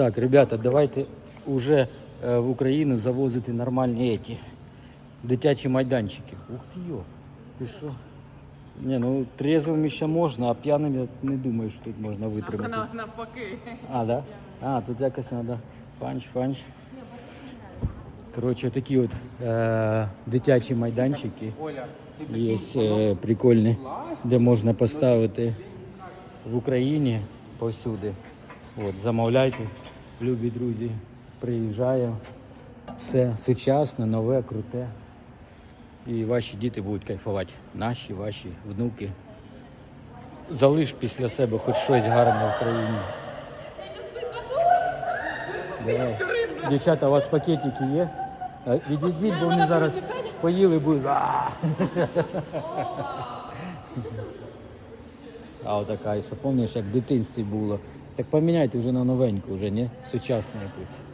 Так, ребята, давайте уже е, в Україну завозити нормальні еті. Дитячі майданчики. Ух ти йо. Ти що? Ні, ну трезвими ще можна, а п'яним я не думаю, що тут можна витримати. Нав- Навпаки. А, да? А, тут якось треба. Фанч, фанч. Коротше, такі от е, дитячі майданчики Оля, ти є е, прикольні, де можна поставити в Україні повсюди. От, замовляйте, любі друзі. Приїжджає. Все сучасне, нове, круте. І ваші діти будуть кайфувати. Наші, ваші внуки. Залиш після себе хоч щось гарне в країні. Давай. Дівчата, у вас пакетики є? А, Відійдіть, бо вони зараз поїли будуть. А! А отака, і що пам'ятаєш, як в дитинстві було. Так поміняйте вже на новеньку, вже, ні? Сучасну якусь.